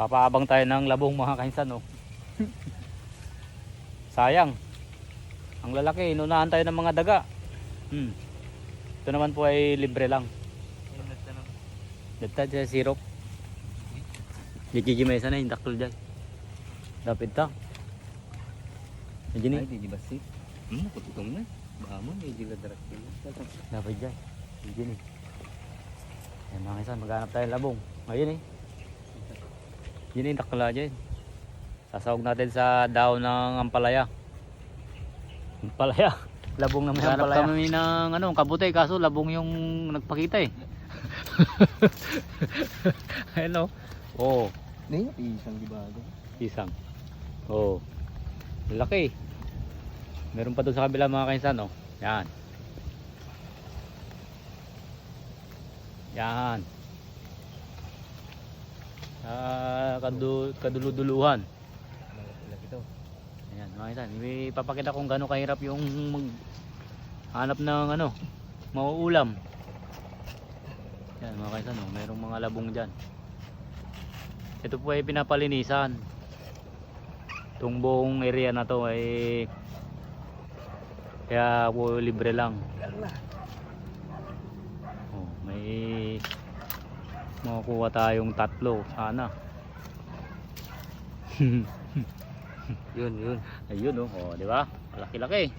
Papaabang tayo ng labong mga kainsan oh. Sayang. Ang lalaki, inunahan tayo ng mga daga. Hmm. Ito naman po ay libre lang. Dito sa sirop. Gigi may sana yung daktul dyan. Dapat ta. Medyo Ay, di ba si? Hmm, pututong na. Bahamon, eh, di la darak yun. Dapat dyan. Medyo ni. Yan mga kaisan, maghanap tayo ng labong. Ayun eh. Yun eh, dakla dyan. Sasawag natin sa daw ng ampalaya. Ampalaya. Labong na may Maghanap ampalaya. kami ng ano, kabutay kaso labong yung nagpakita eh. Ayun oh. Oo. Hindi, isang di ba? Isang. Oo. Laki. Meron pa doon sa kabila mga kainsan, oh. Yan. Yan. Sa kadu kaduluduluhan. Ayan, mga kainsan. Ipapakita kung gaano kahirap yung mag hanap ng ano, mauulam. Yan mga kainsan, oh. Merong mga labong dyan. Ito po ay pinapalinisan. Itong buong area na to ay kaya po libre lang. Oh, may makukuha tayong tatlo sana. Yun, yun. Ayun oh, oh di ba? Malaki-laki.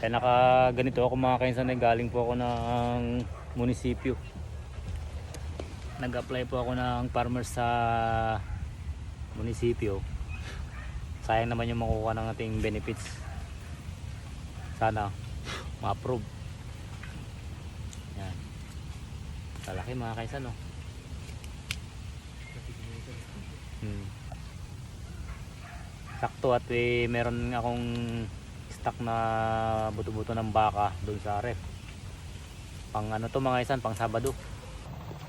Kaya naka ganito ako mga kainsan galing po ako ng munisipyo. Nag-apply po ako ng farmer sa munisipyo. Sayang naman yung makukuha ng ating benefits. Sana ma-approve. Yan. Kalaki mga kainsan oh. Hmm. Sakto at eh, meron akong stock na buto-buto ng baka doon sa ref. Pang ano to mga isan, pang Sabado.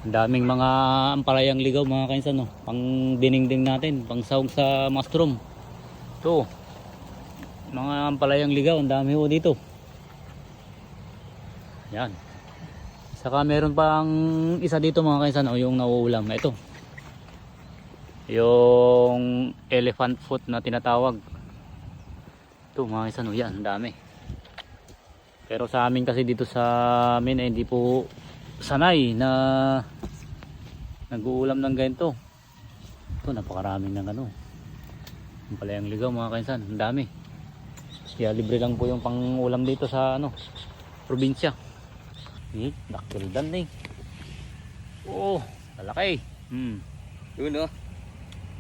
Ang daming mga ampalayang ligaw mga kainsan no. Pang diningding natin, pang sahog sa mushroom. To. Mga ampalayang ligaw, ang dami ho dito. Yan. Saka meron pang isa dito mga kainsan, o yung nauulam. Ito. Yung elephant foot na tinatawag. Ito mga kainsan, o yan, ang dami. Pero sa amin kasi dito sa amin eh, hindi po sanay na nag-uulam ng ganito. Ito napakaraming ng ano. Yung pala ligaw mga kainsan, ang dami. Kaya libre lang po yung pang-ulam dito sa ano, probinsya. Eh, nakildan eh. Oo, lalaki. Hmm. Yun, oh.